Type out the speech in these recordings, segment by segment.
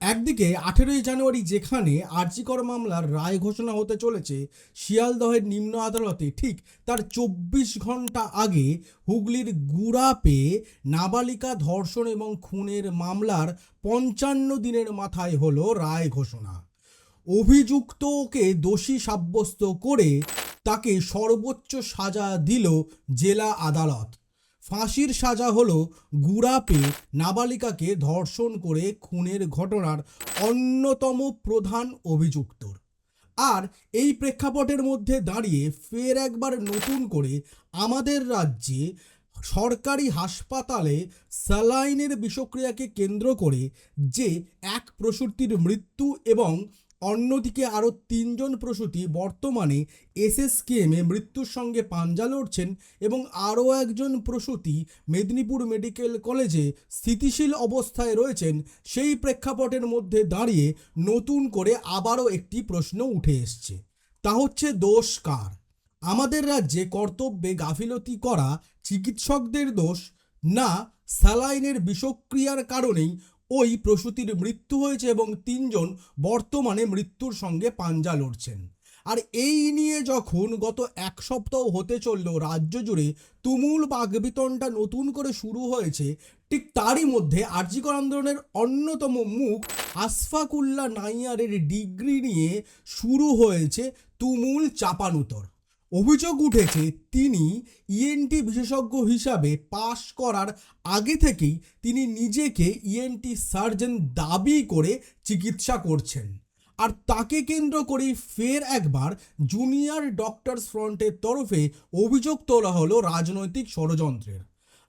একদিকে আঠেরোই জানুয়ারি যেখানে আর্জিকর মামলার রায় ঘোষণা হতে চলেছে, শিয়ালদহের নিম্ন আদালতে ঠিক তার চব্বিশ ঘণ্টা আগে হুগলির গুড়াপে নাবালিকা ধর্ষণ এবং খুনের মামলার পঞ্চান্ন দিনের মাথায় হলো রায় ঘোষণা। অভিযুক্তকে দোষী সাব্যস্ত করে তাকে সর্বোচ্চ সাজা দিল জেলা আদালত। ফাঁসির সাজা হলো গুড়াপে নাবালিকাকে ধর্ষণ করে খুনের ঘটনার অন্যতম প্রধান অভিযুক্তর। আর এই প্রেক্ষাপটের মধ্যে দাঁড়িয়ে ফের একবার নতুন করে আমাদের রাজ্যে সরকারি হাসপাতালে স্যালাইনের বিষক্রিয়াকে কেন্দ্র করে যে এক প্রসূতির মৃত্যু এবং অন্যদিকে আরও তিনজন প্রসূতি বর্তমানে এসএসকেএমে মৃত্যুর সঙ্গে পাঞ্জা লড়ছেন এবং আরও একজন প্রসূতি মেদিনীপুর মেডিকেল কলেজে স্থিতিশীল অবস্থায় রয়েছেন, সেই প্রেক্ষাপটের মধ্যে দাঁড়িয়ে নতুন করে আবারও একটি প্রশ্ন উঠে এসছে। তা হচ্ছে দোষ কার? আমাদের রাজ্যে কর্তব্যে গাফিলতি করা চিকিৎসকদের দোষ না স্যালাইনের বিষক্রিয়ার কারণেই ওই প্রসূতির মৃত্যু হয়েছে এবং তিনজন বর্তমানে মৃত্যুর সঙ্গে পাঞ্জা লড়ছেন। আর এই নিয়ে যখন গত এক সপ্তাহ হতে চলল রাজ্য জুড়ে তুমুল বাগবিতনটা নতুন করে শুরু হয়েছে, ঠিক তারই মধ্যে আর্যিকর আন্দোলনের অন্যতম মুখ আসফাকুল্লা নাইয়ারের ডিগ্রি নিয়ে শুরু হয়েছে তুমুল চাপানুতর। অভিযোগ উঠেছে, তিনি ইএনটি বিশেষজ্ঞ হিসাবে পাশ করার আগে থেকেই তিনি নিজেকে ইএনটি সার্জন দাবি করে চিকিৎসা করছেন। আর তাকে কেন্দ্র করে ফের একবার জুনিয়র ডক্টরস ফ্রন্টের তরফে অভিযোগ তোলা হলো রাজনৈতিক ষড়যন্ত্রের।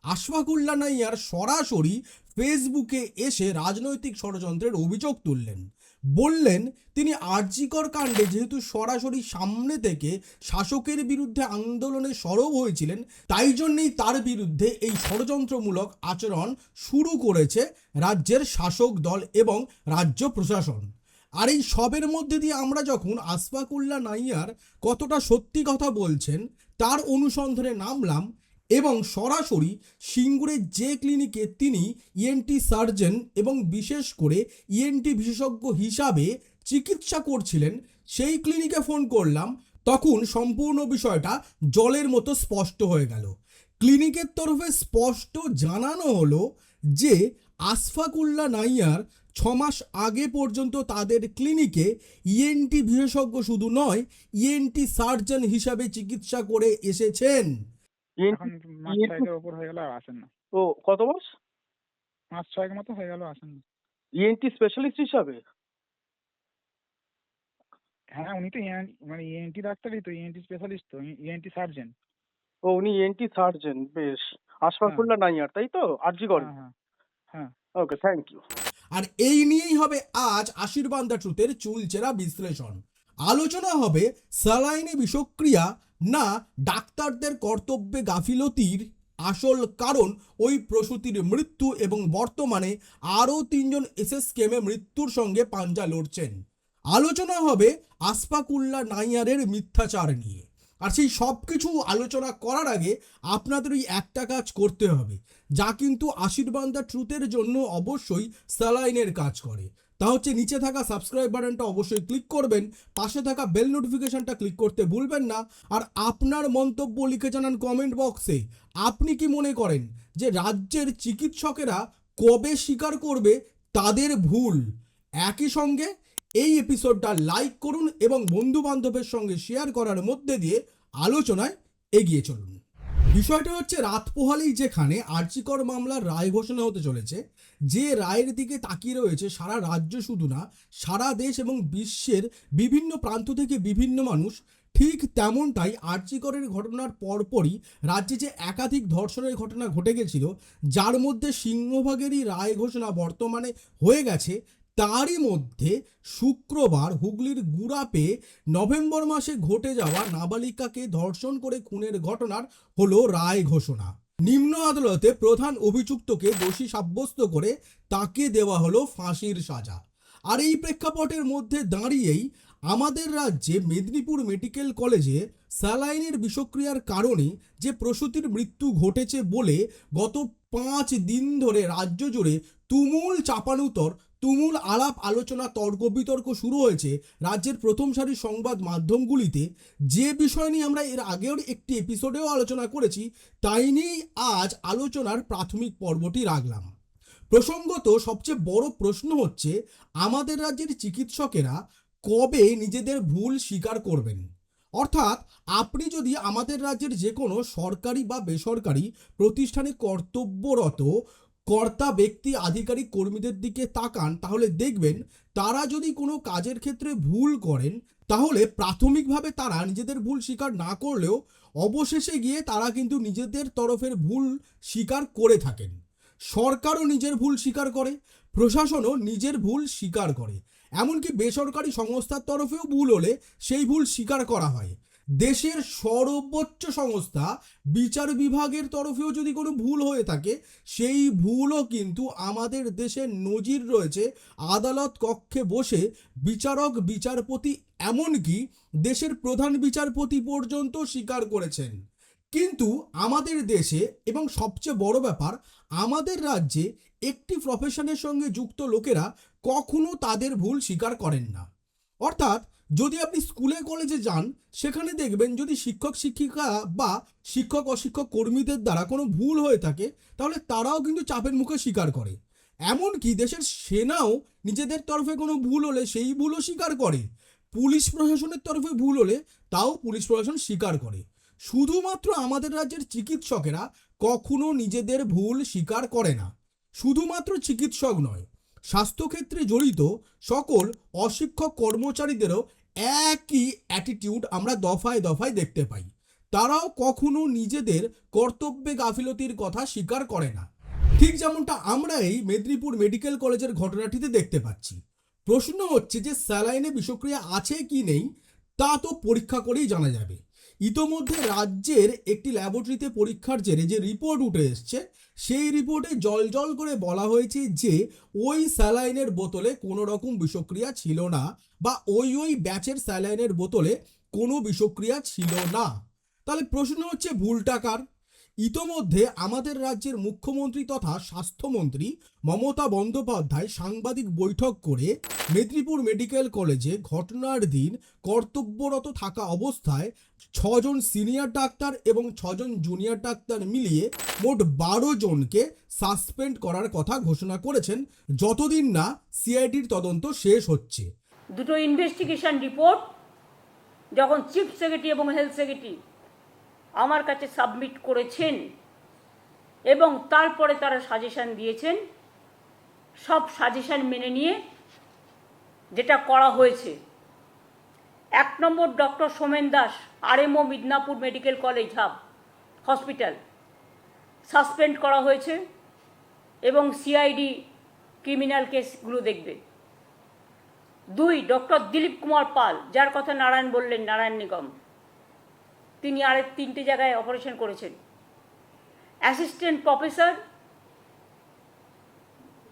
আশফাকুল্লা নাইয়ার সরাসরি ফেসবুকে এসে রাজনৈতিক ষড়যন্ত্রের অভিযোগ তুললেন। বললেন, তিনি আর্জিকর কাণ্ডে যেহেতু সরাসরি সামনে থেকে শাসকের বিরুদ্ধে আন্দোলনে সরব হয়েছিলেন, তাই জন্যেই তার বিরুদ্ধে এই ষড়যন্ত্রমূলক আচরণ শুরু করেছে রাজ্যের শাসক দল এবং রাজ্য প্রশাসন। আর এই সবের মধ্যে দিয়ে আমরা যখন আসফাকুল্লা নাইয়ার কতটা সত্যি কথা বলছেন, তার অনুসন্ধানে নামলাম এবং সরাসরি সিঙ্গুরের যে ক্লিনিকে তিনি ইএনটি সার্জন এবং বিশেষ করে ইএনটি বিশেষজ্ঞ হিসাবে চিকিৎসা করছিলেন, সেই ক্লিনিকে ফোন করলাম। তখন সম্পূর্ণ বিষয়টা জলের মতো স্পষ্ট হয়ে গেল। ক্লিনিকের তরফে স্পষ্ট জানানো হলো যে আসফাকুল্লা নাইয়ার ছমাস আগে পর্যন্ত তাদের ক্লিনিকে ইএনটি বিশেষজ্ঞ শুধু নয় ইএনটি সার্জন হিসাবে চিকিৎসা করে এসেছেন। ওপর হয়ে গেল আর আসেন না। ও কত মাস মাস ছয়েক মতো হয়ে গেল আসেন না। ইএনটি স্পেশালিস্ট হিসাবে? হ্যাঁ উনি তো মানে ইএনটি ডাক্তারই তো ইএনটি স্পেশালিস্ট তো ইএনটি সার্জন ও উনি ইএনটি সার্জন বেশ। আশফাকুল্লা নাইয়ার তাই তো? আরজিগড় হ্যাঁ হ্যাঁ হ্যাঁ। ওকে থ্যাংক ইউ আর এই নিয়েই হবে আজ আশীর্বাদ দা ট্রুথের চুলচেরা বিশ্লেষণ। আলোচনা হবে স্যালাইনে বিষক্রিয়া না ডাক্তারদের কর্তব্যে গাফিলতির আসল কারণ ওই প্রসূতির মৃত্যু এবং বর্তমানে আরও তিনজন এসএস কেমে মৃত্যুর সঙ্গে পাঞ্জা লড়ছেন। আলোচনা হবে আসফাকুল্লা নাইয়ারের মিথ্যাচার নিয়ে। আর সেই সব কিছু আলোচনা করার আগে আপনাদের ওই একটা কাজ করতে হবে, যা কিন্তু আশীর্বাদ দ্য ট্রুথের জন্য অবশ্যই স্যালাইনের কাজ করে। তা হচ্ছে নিচে থাকা সাবস্ক্রাইব বাটনটা অবশ্যই ক্লিক করবেন, পাশে থাকা বেল নোটিফিকেশনটা ক্লিক করতে ভুলবেন না, আর আপনার মন্তব্য লিখে জানান কমেন্ট বক্সে আপনি কি মনে করেন যে রাজ্যের চিকিৎসকেরা কবে স্বীকার করবে তাদের ভুল? একই সঙ্গে এই এপিসোডটা লাইক করুন এবং বন্ধু বান্ধবের সঙ্গে শেয়ার করার মধ্যে দিয়ে আলোচনায় এগিয়ে চলুন। বিষয়টা হচ্ছে, রাত পোহালেই যেখানে আর্চিকর মামলার রায় ঘোষণা হতে চলেছে, যে রায়ের দিকে তাকিয়ে রয়েছে সারা রাজ্য শুধু না, সারা দেশ এবং বিশ্বের বিভিন্ন প্রান্ত থেকে বিভিন্ন মানুষ। ঠিক তেমনটাই আর্চিকরের ঘটনার পরপরই রাজ্যে যে একাধিক ধর্ষণের ঘটনা ঘটে গেছিল, যার মধ্যে সিংহভাগেরই রায় ঘোষণা বর্তমানে হয়ে গেছে তারই মধ্যে শুক্রবার হুগলির গুড়াপে নভেম্বর মাসে ঘটে যাওয়া নাবালিকাকে ধর্ষণ করে খুনের ঘটনার হলো রায় ঘোষণা। নিম্ন আদালতে প্রধান অভিযুক্তকে দোষী সাব্যস্ত করে তাকে দেওয়া হলো ফাঁসির সাজা। আর এই প্রেক্ষাপটের মধ্যে দাঁড়িয়েই আমাদের রাজ্যে মেদিনীপুর মেডিকেল কলেজে স্যালাইনের বিষক্রিয়ার কারণে যে প্রসূতির মৃত্যু ঘটেছে বলে গত পাঁচ দিন ধরে রাজ্য জুড়ে তুমুল চাপানুতর তুমুল আলাপ, আলোচনা তর্ক বিতর্ক শুরু হয়েছে রাজ্যের প্রথম সারির সংবাদ মাধ্যমগুলিতে। যে বিষয় নিয়ে আমরা এর আগেও একটি এপিসোডেও আলোচনা করেছি, তাই নিয়েই আজ আলোচনার প্রাথমিক পর্বটি রাখলাম। প্রসঙ্গত সবচেয়ে বড় প্রশ্ন হচ্ছে, আমাদের রাজ্যের চিকিৎসকেরা কবে নিজেদের ভুল স্বীকার করবেন? অর্থাৎ, আপনি যদি আমাদের রাজ্যের যে কোনো সরকারি বা বেসরকারি প্রতিষ্ঠানে কর্তব্যরত কর্তা, ব্যক্তি, আধিকারিক, কর্মীদের দিকে তাকান, তাহলে দেখবেন তারা যদি কোনো কাজের ক্ষেত্রে ভুল করেন, তাহলে প্রাথমিকভাবে তারা নিজেদের ভুল স্বীকার না করলেও অবশেষে গিয়ে তারা কিন্তু নিজেদের তরফের ভুল স্বীকার করে থাকেন। সরকারও নিজের ভুল স্বীকার করে, প্রশাসনও নিজের ভুল স্বীকার করে। এমনকি বেসরকারি সংস্থার তরফেও ভুল হলে সেই ভুল স্বীকার করা হয়। দেশের সর্বোচ্চ সংস্থা বিচার বিভাগের তরফেও যদি কোনো ভুল হয়ে থাকে, সেই ভুলও কিন্তু আমাদের দেশের নজির রয়েছে। আদালত কক্ষে বসে বিচারক, বিচারপতি এমনকি দেশের প্রধান বিচারপতি পর্যন্ত স্বীকার করেছেন। কিন্তু আমাদের দেশে এবং সবচেয়ে বড় ব্যাপার, আমাদের রাজ্যে একটি প্রফেশনের সঙ্গে যুক্ত লোকেরা কখনো তাদের ভুল স্বীকার করেন না। অর্থাৎ যদি আপনি স্কুলে কলেজে যান, সেখানে দেখবেন যদি শিক্ষক, শিক্ষিকা বা শিক্ষক, অশিক্ষক কর্মীদের দ্বারা কোনো ভুল হয়ে থাকে, তাহলে তারাও কিন্তু চাপের মুখে স্বীকার করে। এমনকি দেশের সেনাও নিজেদের তরফে কোনো ভুল হলে সেই ভুলও স্বীকার করে। পুলিশ প্রশাসনের তরফে ভুল হলে তাও পুলিশ প্রশাসন স্বীকার করে। শুধুমাত্র আমাদের রাজ্যের চিকিৎসকেরা কখনো নিজেদের ভুল স্বীকার করে না। শুধুমাত্র চিকিৎসক নয়, স্বাস্থ্যক্ষেত্রে জড়িত সকল অশিক্ষক কর্মচারীদেরও একই অ্যাটিটিউড আমরা দফায় দফায় দেখতে পাই। তারাও কখনো নিজেদের কর্তব্যে গাফিলতির কথা স্বীকার করে না। ঠিক যেমনটা আমরা এই মেদিনীপুর মেডিকেল কলেজের ঘটনাটিতে দেখতে পাচ্ছি। প্রশ্ন হচ্ছে যে স্যালাইনে বিষক্রিয়া আছে কি নেই, তা তো পরীক্ষা করেই জানা যাবে। ইতোমধ্যে রাজ্যের একটি ল্যাবরেটরিতে পরীক্ষার জেরে যে রিপোর্ট উঠে এসছে, সেই রিপোর্টে জল জল করে বলা হয়েছে যে, ওই স্যালাইনের বোতলে কোনো রকম বিষক্রিয়া ছিল না বা ওই ওই ব্যাচের স্যালাইনের বোতলে কোনো বিষক্রিয়া ছিল না। তাহলে প্রশ্ন হচ্ছে, ভুলটা কার? ইতোমধ্যে আমাদের রাজ্যের মুখ্যমন্ত্রী তথা স্বাস্থ্যমন্ত্রী মমতা বন্দ্যোপাধ্যায় সাংবাদিক বৈঠক করে মেদিনীপুর মেডিকেল কলেজে ঘটনার দিন কর্তব্যরত থাকা অবস্থায় ছজন সিনিয়র ডাক্তার এবং ছজন জুনিয়র ডাক্তার মিলিয়ে মোট বারো জনকে সাসপেন্ড করার কথা ঘোষণা করেছেন। যতদিন না সিআইডির তদন্ত শেষ হচ্ছে। দুটো ইনভেস্টিগেশন রিপোর্ট যখন চিফ সেক্রেটারি এবং হেলথ সেক্রেটারি আমার কাছে সাবমিট করেছেন এবং তারপরে তারা সাজেশান দিয়েছেন। সব সাজেশান মেনে নিয়ে যেটা করা হয়েছে। এক নম্বর doctor Somen Das, RMO Midnapore medical college hub, hospital. Suspend করা হয়েছে এবং সিআইডি ক্রিমিনাল কেসগুলো দেখবে। দুই, ডক্টর দিলীপ কুমার পাল, যার কথা নারায়ণ বললেন, নারায়ণ নিগম। তিনি আরেক তিনটে জায়গায় অপারেশন করেছেন। অ্যাসিস্ট্যান্ট প্রফেসর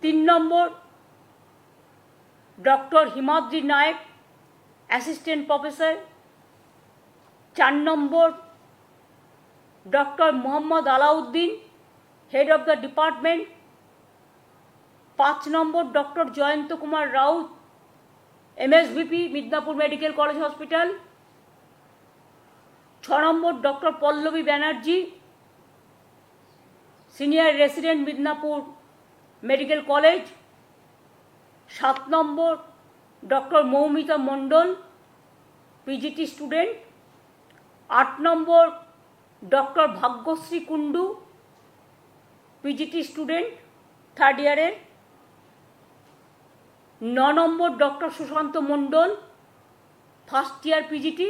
তিন নম্বর doctor Himadri Nayak assistant professor চার নম্বর doctor Mohammad Alauddin head of the department পাঁচ নম্বর doctor Jayanta Kumar Raut MSVP Midnapore medical college hospital ছ নম্বর doctor Pallavi Banerjee, senior resident Midnapore medical college, সাত নম্বর doctor Moumita Mondal, PGT student, আট নম্বর doctor Bhagyashree Kundu, PGT student third ইয়ারের ন নম্বর doctor Sushanta Mondal first year PGT.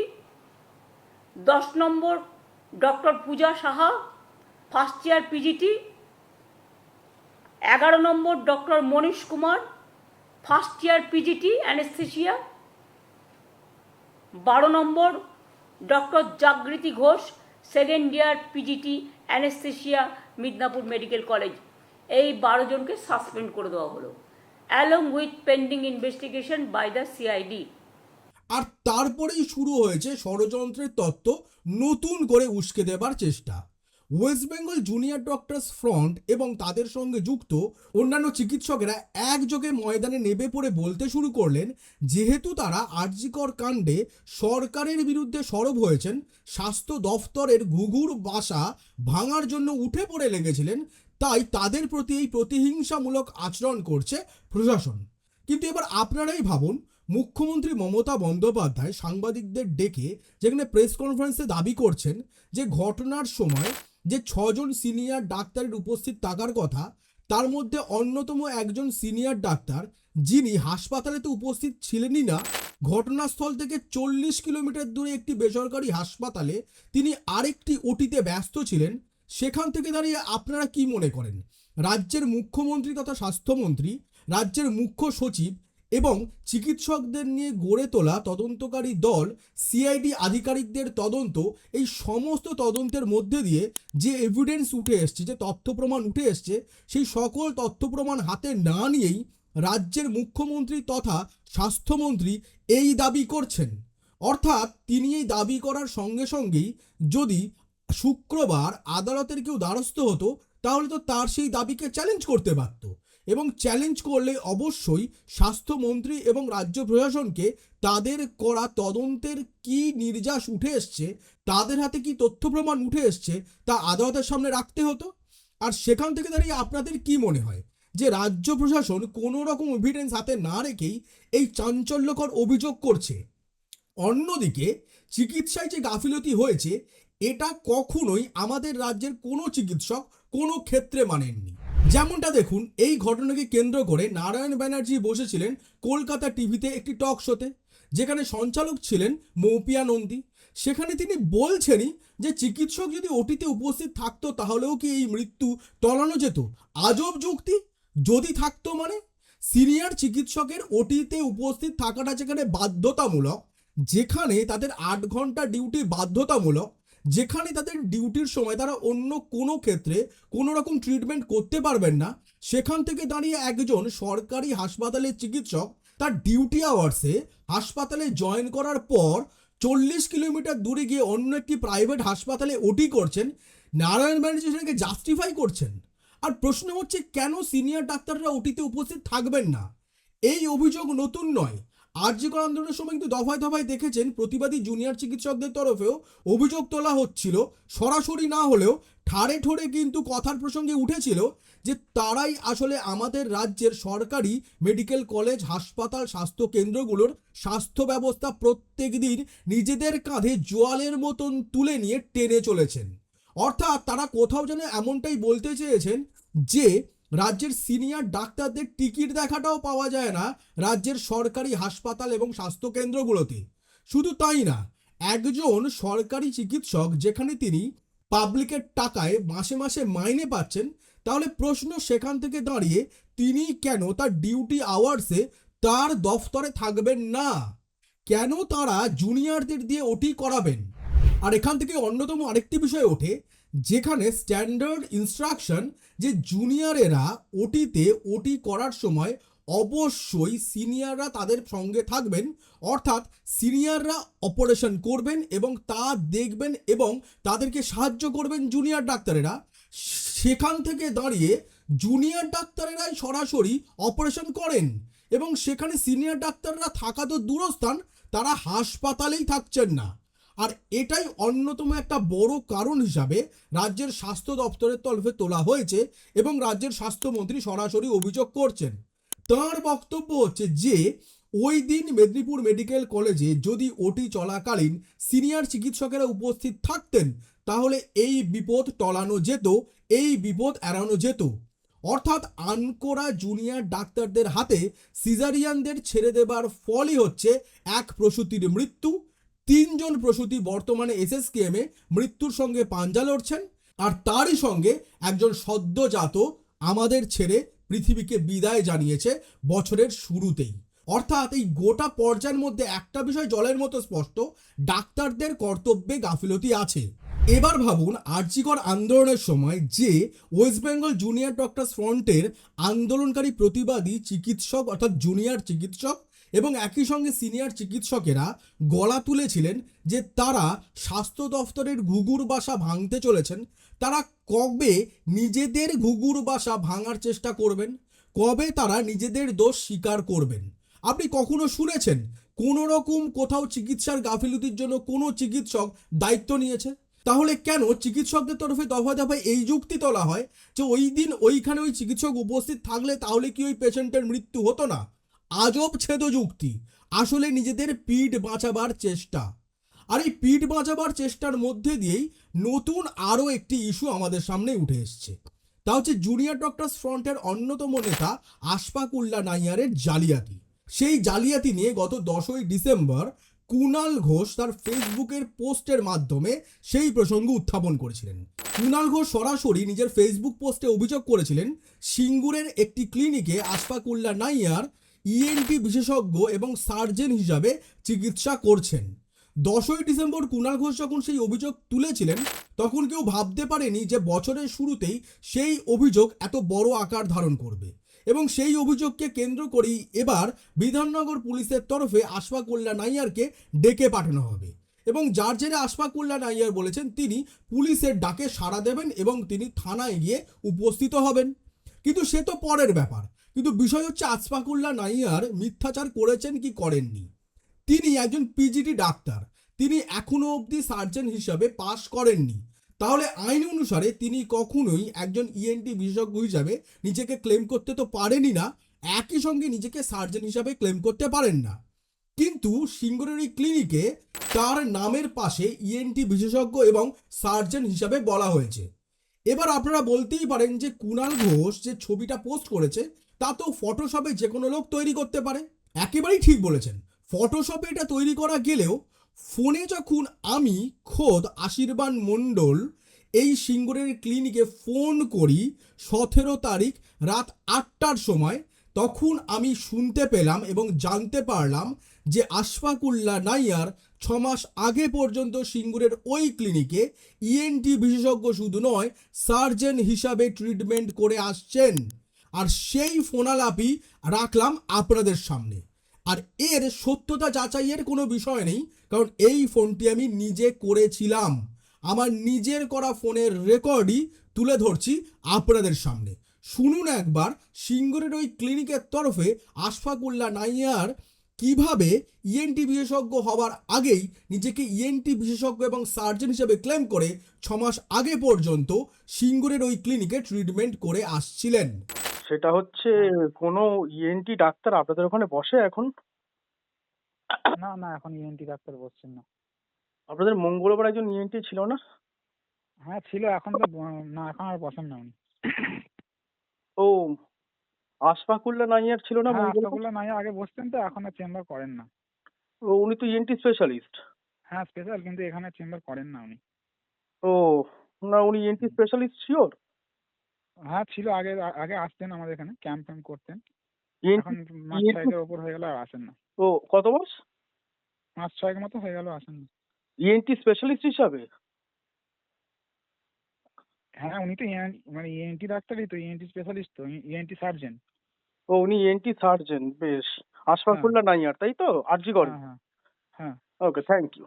দশ নম্বর doctor Puja Saha first year PGT এগারো নম্বর doctor Manish Kumar first year PGT anaesthesia বারো নম্বর doctor Jagriti Ghosh second year PGT anaesthesia Midnapore medical college. এই বারো জনকে suspend করে দেওয়া হলো along with pending investigation by the CID আর তারপরেই শুরু হয়েছে ষড়যন্ত্রের তত্ত্ব নতুন করে উস্কে দেবার চেষ্টা। West Bengal junior doctors front এবং তাদের সঙ্গে যুক্ত অন্যান্য চিকিৎসকেরা একযোগে ময়দানে নেবে পড়ে বলতে শুরু করলেন, যেহেতু তারা আরজিকর কাণ্ডে সরকারের বিরুদ্ধে সরব হয়েছেন, স্বাস্থ্য দফতরের ঘুঘুর বাসা ভাঙার জন্য উঠে পড়ে লেগেছিলেন, তাই তাদের প্রতি এই প্রতিহিংসামূলক আচরণ করছে প্রশাসন। কিন্তু এবার আপনারাই ভাবুন মুখ্যমন্ত্রী মমতা বন্দ্যোপাধ্যায় সাংবাদিকদের ডেকে যেখানে প্রেস কনফারেন্সে দাবি করছেন যে ঘটনার সময় যে ছজন সিনিয়র ডাক্তারের উপস্থিত থাকার কথা, তার মধ্যে অন্যতম একজন সিনিয়র ডাক্তার যিনি হাসপাতালে তো উপস্থিত ছিলেনই না, ঘটনাস্থল থেকে চল্লিশ কিলোমিটার দূরে একটি বেসরকারি হাসপাতালে তিনি আরেকটি ওটিতে ব্যস্ত ছিলেন। সেখান থেকে দাঁড়িয়ে আপনারা কি মনে করেন? রাজ্যের মুখ্যমন্ত্রী তথা স্বাস্থ্যমন্ত্রী, রাজ্যের মুখ্য সচিব এবং চিকিৎসকদের নিয়ে গড়ে তোলা তদন্তকারী দল সিআইডি আধিকারিকদের তদন্ত, এই সমস্ত তদন্তের মধ্যে দিয়ে যে এভিডেন্স উঠে এসছে, যে তথ্য প্রমাণ উঠে এসছে, সেই সকল তথ্য প্রমাণ হাতে না নিয়েই রাজ্যের মুখ্যমন্ত্রী তথা স্বাস্থ্যমন্ত্রী এই দাবি করছেন। অর্থাৎ তিনি এই দাবি করার সঙ্গে সঙ্গেই যদি শুক্রবার আদালতের কেউ দ্বারস্থ হতো, তাহলে তো তার সেই দাবিকে চ্যালেঞ্জ করতে পারত। এবং চ্যালেঞ্জ করলে অবশ্যই স্বাস্থ্যমন্ত্রী এবং রাজ্য প্রশাসনকে তাদের করা তদন্তের কি নির্যাস উঠে এসছে, তাদের হাতে কি তথ্য প্রমাণ উঠে এসছে, তা আদালতের সামনে রাখতে হতো? আর সেখান থেকে দাঁড়িয়ে আপনাদের কি মনে হয় যে রাজ্য প্রশাসন কোনো রকম এভিডেন্স হাতে না রেখেই এই চাঞ্চল্যকর অভিযোগ করছে? অন্যদিকে, চিকিৎসায় যে গাফিলতি হয়েছে, এটা কখনোই আমাদের রাজ্যের কোনো চিকিৎসক কোনো ক্ষেত্রে মানেননি। যেমনটা দেখুন, এই ঘটনাকে কেন্দ্র করে নারায়ণ ব্যানার্জি বসেছিলেন কলকাতা টিভিতে একটি টক শোতে, যেখানে সঞ্চালক ছিলেন মৌপিয়া নন্দী। সেখানে তিনি বলছেনই যে চিকিৎসক যদি ওটিতে উপস্থিত থাকতো তাহলেও কি এই মৃত্যু টলানো যেত? আজব যুক্তি। যদি থাকতো মানে? সিনিয়র চিকিৎসকের ওটিতে উপস্থিত থাকাটা যেখানে বাধ্যতামূলক, যেখানে তাদের আট ঘণ্টা ডিউটি বাধ্যতামূলক যেখানে তাদের ডিউটির সময় তারা অন্য কোনো ক্ষেত্রে কোনো রকম ট্রিটমেন্ট করতে পারবেন না, সেখান থেকে দাঁড়িয়ে একজন সরকারি হাসপাতালের চিকিৎসক তার ডিউটি আওয়ার্সে হাসপাতালে জয়েন করার পর চল্লিশ কিলোমিটার দূরে গিয়ে অন্য একটি প্রাইভেট হাসপাতালে ওটি করছেন, নারায়ণ ব্যানার্জি সেটাকে জাস্টিফাই করছেন। আর প্রশ্ন হচ্ছে, কেন সিনিয়র ডাক্তাররা ওটিতে উপস্থিত থাকবেন না? এই অভিযোগ নতুন নয়। আরজিকর আন্দোলনের সময় কিন্তু দফায় দফায় দেখেছেন প্রতিবাদী জুনিয়র চিকিৎসকদের তরফেও অভিযোগ তোলা হচ্ছিল। সরাসরি না হলেও ঠাড়ে ঠোড়ে কিন্তু কথার প্রসঙ্গে উঠেছিল যে তারাই আসলে আমাদের রাজ্যের সরকারি মেডিকেল কলেজ, হাসপাতাল, স্বাস্থ্য কেন্দ্রগুলোর স্বাস্থ্য ব্যবস্থা প্রত্যেক দিন নিজেদের কাঁধে জোয়ালের মতন তুলে নিয়ে টেনে চলেছেন। অর্থাৎ তারা কোথাও যেন এমনটাই বলতে চেয়েছেন যে রাজ্যের সিনিয়র ডাক্তারদের টিকিট দেখাটাও পাওয়া যায় না রাজ্যের সরকারি হাসপাতাল এবং স্বাস্থ্যকেন্দ্রগুলোতে শুধু তাই না, একজন সরকারি চিকিৎসক যেখানে তিনি পাবলিকের টাকায় মাসে মাসে মাইনে পাচ্ছেন, তাহলে প্রশ্ন সেখান থেকে দাঁড়িয়ে তিনি কেন তার ডিউটি আওয়ার্সে তার দফতরে থাকবেন না? কেন তারা জুনিয়রদের দিয়ে ওটি করাবেন? আর এখান থেকে অন্যতম আরেকটি বিষয় ওঠে যেখানে স্ট্যান্ডার্ড ইনস্ট্রাকশন যে জুনিয়রেরা ওটিতে ওটি করার সময় অবশ্যই সিনিয়ররা তাদের সঙ্গে থাকবেন। অর্থাৎ সিনিয়ররা অপারেশন করবেন এবং তা দেখবেন এবং তাদেরকে সাহায্য করবেন জুনিয়র ডাক্তারেরা। সেখান থেকে দাঁড়িয়ে জুনিয়র ডাক্তারেরাই সরাসরি অপারেশন করেন এবং সেখানে সিনিয়র ডাক্তাররা থাকা তো দূরস্থান, তারা হাসপাতালেই থাকছেন না। আর এটাই অন্যতম একটা বড় কারণ হিসাবে রাজ্যের স্বাস্থ্য দপ্তরের তরফে তোলা হয়েছে এবং রাজ্যের স্বাস্থ্যমন্ত্রী সরাসরি অভিযোগ করছেন। তার বক্তব্য হচ্ছে যে, ওই দিন মেদিনীপুর মেডিকেল কলেজে যদি ওটি চলাকালীন সিনিয়র চিকিৎসকেরা উপস্থিত থাকতেন, তাহলে এই বিপদ টলানো যেত, এই বিপদ এড়ানো যেত। অর্থাৎ আনকোরা জুনিয়র ডাক্তারদের হাতে সিজারিয়ানদের ছেড়ে দেবার ফলই হচ্ছে এক প্রসূতির মৃত্যু তিনজন প্রসূতি বর্তমানে এসএসকেএমে মৃত্যুর সঙ্গে পাঞ্জা লড়ছেন আর তারই সঙ্গে একজন সদ্যজাত আমাদের ছেড়ে পৃথিবীকে বিদায় জানিয়েছে বছরের শুরুতেই। অর্থাৎ এই গোটা পর্যায়ের মধ্যে একটা বিষয় জলের মতো স্পষ্ট, ডাক্তারদের কর্তব্যে গাফিলতি আছে। এবার ভাবুন আর্জিকর আন্দোলনের সময় যে ওয়েস্ট বেঙ্গল জুনিয়র ডক্টর ফ্রন্টের আন্দোলনকারী প্রতিবাদী চিকিৎসক অর্থাৎ জুনিয়র চিকিৎসক এবং একই সঙ্গে সিনিয়র চিকিৎসকেরা গলা তুলেছিলেন যে তারা স্বাস্থ্য দফতরের ঘুঘুর বাসা ভাঙতে চলেছেন। তারা কবে নিজেদের ঘুঘুর বাসা ভাঙার চেষ্টা করবেন? কবে তারা নিজেদের দোষ স্বীকার করবেন? আপনি কখনো শুনেছেন কোনো রকম কোথাও চিকিৎসার গাফিলতির জন্য কোনো চিকিৎসক দায়িত্ব নিয়েছে? তাহলে কেন চিকিৎসকদের তরফে দফা দফায় এই যুক্তি তোলা হয় যে ওই দিন ওইখানে ওই চিকিৎসক উপস্থিত থাকলে তাহলে কি ওই পেশেন্টের মৃত্যু হতো না? আজব ছেদ যুক্তি আসলে নিজেদের পিঠ বাঁচাবার চেষ্টা। আর এই পিঠ বাঁচাবার চেষ্টার মধ্যে দিয়েই নতুন আরও একটি ইস্যু আমাদের সামনে উঠে এসছে। তা হচ্ছে জুনিয়র ডক্টরস ফ্রন্টের অন্যতম নেতা আশফাকুল্লা নাইয়ারের জালিয়াতি। সেই জালিয়াতি নিয়ে গত দশই ডিসেম্বর কুনাল ঘোষ তার ফেসবুকের পোস্টের মাধ্যমে সেই প্রসঙ্গ উত্থাপন করেছিলেন। কুনাল ঘোষ সরাসরি নিজের ফেসবুক পোস্টে অভিযোগ করেছিলেন, সিঙ্গুরের একটি ক্লিনিকে আশফাকুল্লা নাইয়ার ইএনটি বিশেষজ্ঞ এবং সার্জেন হিসাবে চিকিৎসা করছেন। দশই ডিসেম্বর কুণাল ঘোষ যখন সেই অভিযোগ তুলেছিলেন, তখন কেউ ভাবতে পারেনি যে বছরের শুরুতেই সেই অভিযোগ এত বড় আকার ধারণ করবে এবং সেই অভিযোগকে কেন্দ্র করেই এবার বিধাননগর পুলিশের তরফে আশফাকুল্লা নাইয়ারকে ডেকে পাঠানো হবে এবং যার জেরে আশফাকুল্লা নাইয়ার বলেছেন, তিনি পুলিশের ডাকে সাড়া দেবেন এবং তিনি থানায় গিয়ে উপস্থিত হবেন। কিন্তু সে তো পরের ব্যাপার। কিন্তু বিষয় হচ্ছে আশফাকুল্লা নাইয়ার মিথ্যাচার করেছেন কি করেননি। তিনি একজন পিজিটি ডাক্তার। তিনি এখনও অবধি সার্জন হিসাবে পাশ করেননি। তাহলে আইন অনুসারে তিনি কখনোই একজন ইএনটি বিশেষজ্ঞ হিসাবে নিজেকে ক্লেম করতে তো পারেনই না, একই সঙ্গে নিজেকে সার্জন হিসাবে ক্লেম করতে পারেন না। কিন্তু সিঙ্গুরের ক্লিনিকে তার নামের পাশে ইএনটি বিশেষজ্ঞ এবং সার্জন হিসাবে বলা হয়েছে। এবার আপনারা বলতেই পারেন যে কুণাল ঘোষ যে ছবিটা পোস্ট করেছে তা তো ফটোশপে যে কোনো লোক তৈরি করতে পারে। একেবারেই ঠিক বলেছেন। ফটোশপে এটা তৈরি করা গেলেও ফোনে যখন আমি, খোদ আশীর্বাদ মণ্ডল, এই সিঙ্গুরের ক্লিনিকে ফোন করি সতেরো তারিখ রাত আটটার সময়, তখন আমি শুনতে পেলাম এবং জানতে পারলাম যে আশফাকুল্লা নাইয়ার ছ মাস আগে পর্যন্ত সিঙ্গুরের ওই ক্লিনিকে ইএনটি বিশেষজ্ঞ শুধু নয়, সার্জন হিসাবে ট্রিটমেন্ট করে আসছেন। আর সেই ফোনালাপি রাখলাম আপনাদের সামনে। আর এর সত্যতা যাচাইয়ের কোনো বিষয় নেই, কারণ এই ফোনটি আমি নিজে করেছিলাম। আমার নিজের করা ফোনের রেকর্ডই তুলে ধরছি আপনাদের সামনে। শুনুন একবার সিঙ্গুরের ওই ক্লিনিকের তরফে আশফাকুল্লা নাইয়ার কীভাবে ইএনটি বিশেষজ্ঞ হওয়ার আগেই নিজেকে ইএনটি বিশেষজ্ঞ এবং সার্জন হিসেবে ক্লেম করে ছমাস আগে পর্যন্ত সিঙ্গুরের ওই ক্লিনিকে ট্রিটমেন্ট করে আসছিলেন। সেটা হচ্ছে কোনো ইএনটি ডাক্তার আপনাদের ওখানে বসে এখন? না না এখন ইএনটি ডাক্তার বসছেন না। আপনাদের মঙ্গলবার একজন ইএনটি ছিল না? হ্যাঁ ছিল এখন তো না এখন আর বসেন না উনি। ও আশফাকুল্লা নাইয়ার ছিল না হ্যাঁ মঙ্গলবার? আশফাকুল্লা নাই আগে বসতেন তো এখন আর চেম্বার করেন না। ও উনি তো ইএনটি স্পেশালিস্ট হ্যাঁ স্পেশাল কিন্তু এখানে চেম্বার করেন না উনি। ও না উনি ইএনটি স্পেশালিস্ট শিওর হ্যাঁ ছিল আগে আগে আসতেন আমাদের এখানে ক্যাম্প ফ্যাম্প করতেন। এখন মাস ছয়েকের ওপর হয়ে গেল আর আসেন না। ও কত মাস মাস ছয়েক মতো হয়ে গেল আসেন না। ইএনটি স্পেশালিস্ট হিসাবে? হ্যাঁ উনি তো EN মানে ইএনটি ডাক্তারই তো ইএনটি স্পেশালিস্ট তো ইএনটি সার্জন ও উনি ইএনটি সার্জন বেশ। আশফাকুল্লা নাইয়ার তাই তো? আরজি করে হ্যাঁ হ্যাঁ হ্যাঁ। ওকে থ্যাংক ইউ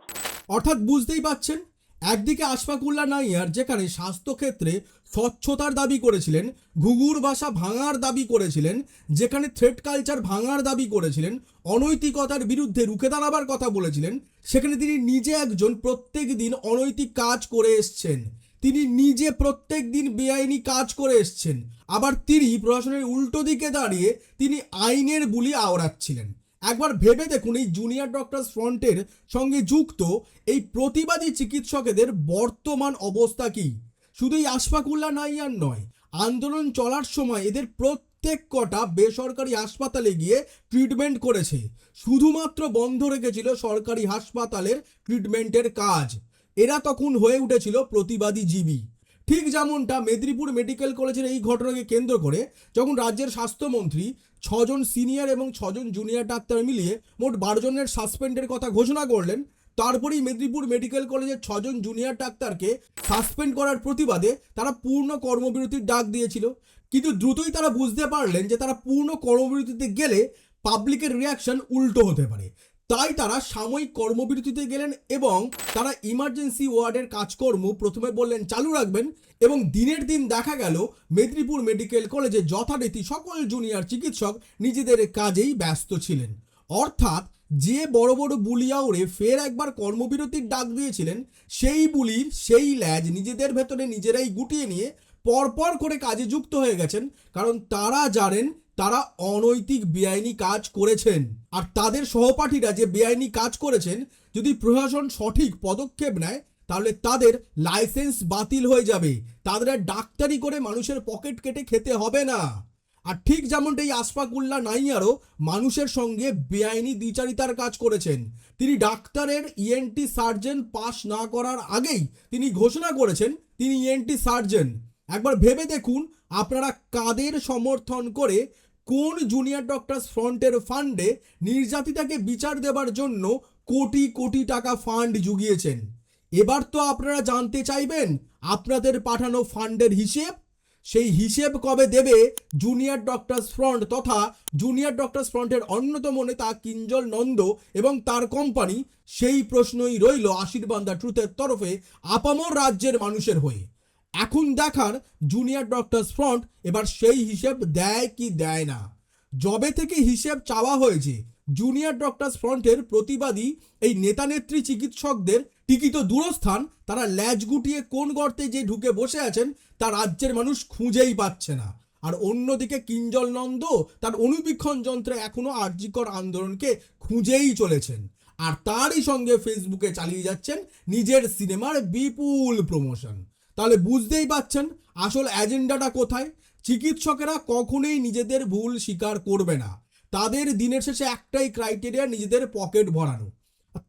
অর্থাৎ বুঝতেই পাচ্ছেন একদিকে আশফাকুল্লা নাইয়ার যেখানে স্বাস্থ্যক্ষেত্রে স্বচ্ছতার দাবি করেছিলেন, ঘুঘুর ভাষা ভাঙার দাবি করেছিলেন, যেখানে থ্রেড কালচার ভাঙার দাবি করেছিলেন, অনৈতিকতার বিরুদ্ধে রুখে দাঁড়াবার কথা বলেছিলেন, সেখানে তিনি নিজে একজন প্রত্যেক দিন অনৈতিক কাজ করে এসছেন। তিনি নিজে প্রত্যেক দিন বেআইনি কাজ করে এসছেন। আবার তিনি প্রশাসনের উল্টো দিকে দাঁড়িয়ে তিনি আইনের বুলি আওড়াচ্ছিলেন। একবার ভেবে দেখুন, এই জুনিয়র ডক্টরস ফ্রন্টের সঙ্গে যুক্ত এই প্রতিবাদী চিকিৎসকেদের বর্তমান অবস্থা কি? শুধু এই আশফাকুল্লা নাইয়ার নয়, আন্দোলন চলার সময় এদের প্রত্যেক কটা বেসরকারি হাসপাতালে গিয়ে ট্রিটমেন্ট করেছে। শুধুমাত্র বন্ধ রেখেছিল সরকারি হাসপাতালের ট্রিটমেন্টের কাজ। এরা তখন হয়ে উঠেছিল প্রতিবাদী জীবী। ঠিক যেমনটা মেদিনীপুর মেডিকেল কলেজের এই ঘটনাকে কেন্দ্র করে যখন রাজ্যের স্বাস্থ্যমন্ত্রী ছজন সিনিয়র এবং ছজন জুনিয়র ডাক্তার মিলিয়ে মোট বারো জনের সাসপেন্ডের কথা ঘোষণা করলেন, তারপরেই মেদিনীপুর মেডিকেল কলেজের ছজন জুনিয়র ডাক্তারকে সাসপেন্ড করার প্রতিবাদে তারা পূর্ণ কর্মবিরতির ডাক দিয়েছিল। কিন্তু দ্রুতই তারা বুঝতে পারলেন যে তারা পূর্ণ কর্মবিরতিতে গেলে পাবলিকের রিয়াকশন উল্টো হতে পারে। তাই তারা সাময়িক কর্মবিরতিতে গেলেন এবং তারা ইমার্জেন্সি ওয়ার্ডের কাজকর্ম প্রথমে বললেন, চালু রাখবেন। এবং দিনের দিন দেখা গেল, মেদিনীপুর মেডিকেল কলেজে যথারীতি সকল জুনিয়র চিকিৎসক নিজেদের কাজেই ব্যস্ত ছিলেন। অর্থাৎ যে বড় বড় বুলিয়াউরে ফের একবার কর্মবিরতির ডাক দিয়েছিলেন, সেই বুলির, সেই ল্যাজ নিজেদের ভেতরে নিজেরাই গুটিয়ে নিয়ে পরপর করে কাজে যুক্ত হয়ে গেছেন। কারণ তারা জানেন তারা অনৈতিক বেআইনি কাজ করেছেন। আর তাদের সহপাঠীরা যে বেআইনি কাজ করেছেন, যদি প্রশাসন সঠিক পদক্ষেপ নেয়, তাহলে তাদের লাইসেন্স বাতিল হয়ে যাবে। তাদের ডাক্তারি করে মানুষের পকেট কেটে খেতে হবে না। আর ঠিক যেমনটা এই আশফাকুল্লা নাইয়ারও মানুষের সঙ্গে বেআইনি দ্বিচারিতার কাজ করেছেন। তিনি ডাক্তারের ইএনটি সার্জন পাস না করার আগেই তিনি ঘোষণা করেছেন, তিনি ইএনটি সার্জন একবার ভেবে দেখুন আপনারা কাদের সমর্থন করে কোন জুনিয়র ডক্টরস ফ্রন্টের ফান্ডে নির্যাতিতাকে বিচার দেবার জন্য কোটি কোটি টাকা ফান্ড জুগিয়েছেন। এবার তো আপনারা জানতে চাইবেন, আপনাদের পাঠানো ফান্ডের হিসেব? সেই হিসেব কবে দেবে জুনিয়র ডক্টরস ফ্রন্ট তথা জুনিয়র ডক্টরস ফ্রন্টের অন্যতম নেতা কিঞ্জল নন্দ এবং তার কোম্পানি সেই প্রশ্নই রইল আশীর্বাদ ট্রুথের তরফে আপামর রাজ্যের মানুষের হয়ে। এখন দেখার জুনিয়র ডক্টরস ফ্রন্ট এবার সেই হিসেব দেয় কি দেয় না। জবে থেকে হিসেব চাওয়া হয়েছে জুনিয়র ডক্টরস ফ্রন্টের প্রতিবাদী এই নেতানেত্রী চিকিৎসকদের টিকিত দূরস্থান, তারা ল্যাজ গুটিয়ে কোন গর্তে যে ঢুকে বসে আছেন, তা রাজ্যের মানুষ খুঁজেই পাচ্ছে না। আর অন্যদিকে কিঞ্জল নন্দ তার অনুবীক্ষণ যন্ত্রে এখনও আর্যিকর আন্দোলনকে খুঁজেই চলেছেন। আর তারই সঙ্গে ফেসবুকে চালিয়ে যাচ্ছেন নিজের সিনেমার বিপুল প্রমোশন তাহলে বুঝতেই পাচ্ছেন আসল এজেন্ডাটা কোথায়? চিকিৎসকেরা কখনোই নিজেদের ভুল স্বীকার করবে না। তাদের দিনের শেষে একটাই ক্রাইটেরিয়া নিজেদের পকেট ভরানো।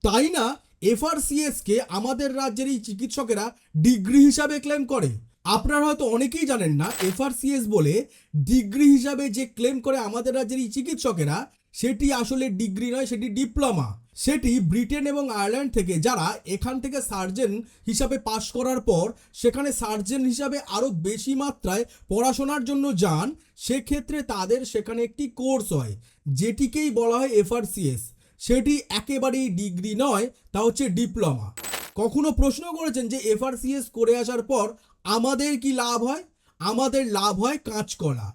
তাই না? এফআরসিএসকে আমাদের রাজ্যের এই চিকিৎসকেরা ডিগ্রি হিসাবে ক্লেম করে। আপনারা হয়তো অনেকেই জানেন না, এফআরসিএস বলে ডিগ্রি হিসাবে যে ক্লেম করে আমাদের রাজ্যের এই চিকিৎসকেরা, সেটি আসলে ডিগ্রি নয়, সেটি ডিপ্লোমা সেটি ব্রিটেন এবং আয়ারল্যান্ড থেকে, যারা এখান থেকে সার্জেন হিসাবে পাশ করার পর সেখানে সার্জেন হিসাবে আরও বেশি মাত্রায় পড়াশোনার জন্য যান, সেক্ষেত্রে তাদের সেখানে একটি কোর্স হয়, যেটিকেই বলা হয় এফআরসিএস। সেটি একেবারেই ডিগ্রি নয়, তা হচ্ছে ডিপ্লোমা। কখনো প্রশ্ন করেছেন যে এফআরসিএস করে আসার পর আমাদের কি লাভ হয়? আমাদের লাভ হয় কাঁচকলা।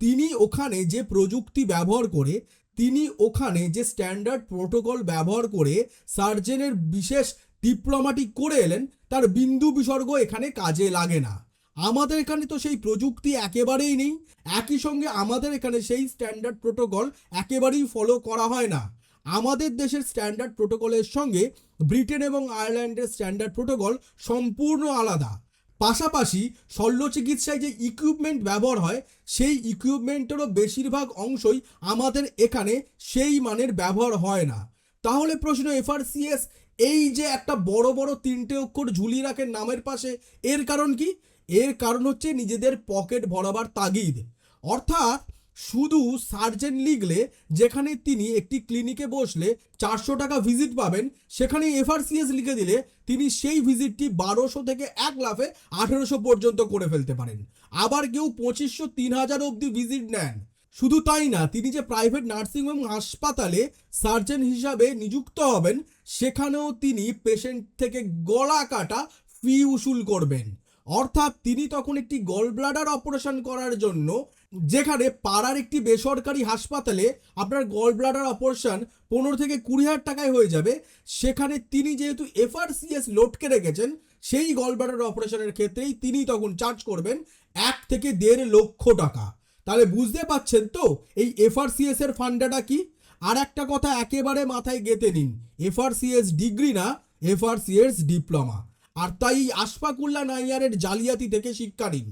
তিনি ওখানে যে প্রযুক্তি ব্যবহার করে তিনি ওখানে যে স্ট্যান্ডার্ড প্রোটোকল ব্যবহার করে সার্জেনের বিশেষ ডিপ্লোমাটি করে এলেন, তার বিন্দু বিসর্গ এখানে কাজে লাগে না। আমাদের এখানে তো সেই প্রযুক্তি একেবারেই নেই। একই সঙ্গে আমাদের এখানে সেই স্ট্যান্ডার্ড প্রোটোকল একেবারেই ফলো করা হয় না। আমাদের দেশের স্ট্যান্ডার্ড প্রোটোকলের সঙ্গে ব্রিটেন এবং আয়ারল্যান্ডের স্ট্যান্ডার্ড প্রোটোকল সম্পূর্ণ আলাদা। পাশাপাশি শল্য চিকিৎসায় যে ইকুইপমেন্ট ব্যবহার হয়, সেই ইকুইপমেন্টেরও বেশিরভাগ অংশই আমাদের এখানে সেই মানের ব্যবহার হয় না। তাহলে প্রশ্ন, এফআরসিএস এই যে একটা বড় বড় তিনটে অক্ষর ঝুলিয়ে রাখেন নামের পাশে, এর কারণ কি? এর কারণ হচ্ছে নিজেদের পকেট ভরাবার তাগিদ। অর্থাৎ শুধু সার্জেন লিখলে যেখানে তিনি একটি ক্লিনিকে বসলে চারশো টাকা ভিজিট পাবেন, সেখানে এফআরসিএস লিখে দিলে তিনি সেই ভিজিটটি বারোশো থেকে এক লাফে আঠেরোশো পর্যন্ত করে ফেলতে পারেন। আবার কেউ পঁচিশশো, তিন হাজার অবধি ভিজিট নেন। শুধু তাই না, তিনি যে প্রাইভেট নার্সিংহোম হাসপাতালে সার্জন হিসাবে নিযুক্ত হবেন, সেখানেও তিনি পেশেন্ট থেকে গলা কাটা ফি উসুল করবেন। অর্থাৎ তিনি তখন একটি গল ব্লাডার অপারেশন করার জন্য যেখানে পাড়ার একটি বেসরকারি হাসপাতালে আপনার গল ব্লাডার অপারেশন পনেরো থেকে কুড়ি হাজার টাকায় হয়ে যাবে। সেখানে তিনি যেহেতু এফআরসিএস লোডকে রেখেছেন, সেই গল ব্লাডার অপারেশনের ক্ষেত্রেই তিনি তখন চার্জ করবেন এক থেকে দেড় লক্ষ টাকা। তাহলে বুঝতে পাচ্ছেন তো, এই এফআরসিএস এর ফান্ডাটা কি? আর একটা কথা একেবারে মাথায় গেতে নিন এফআরসিএস ডিগ্রি না এফআরসিএস ডিপ্লোমা আর তাই আশফাকুল্লা নাইয়ারের জালিয়াতি থেকে শিক্ষা নিন।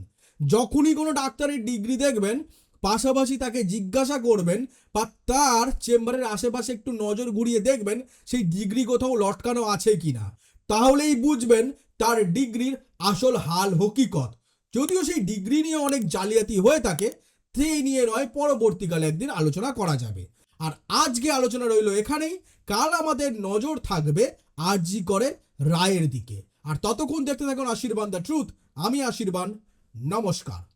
যখনই কোনো ডাক্তারের ডিগ্রি দেখবেন, পাশাপাশি তাকে জিজ্ঞাসা করবেন, বা তার চেম্বারের আশেপাশে একটু নজর ঘুরিয়ে দেখবেন, সেই ডিগ্রি কোথাও লটকানো আছে কিনা। তাহলেই বুঝবেন তার ডিগ্রির আসল হাল হকিকত। যদিও সেই ডিগ্রি নিয়ে অনেক জালিয়াতি হয়ে থাকে, সেই নিয়ে নয় পরবর্তীকালে একদিন আলোচনা করা যাবে। আর আজকে আলোচনা রইল এখানেই। কাল আমাদের নজর থাকবে আরজি করে রায়ের দিকে। আর ততক্ষণ দেখতে থাকুন আশীর্বাদ দ্য ট্রুথ। আমি আশীর্বাদ নমস্কার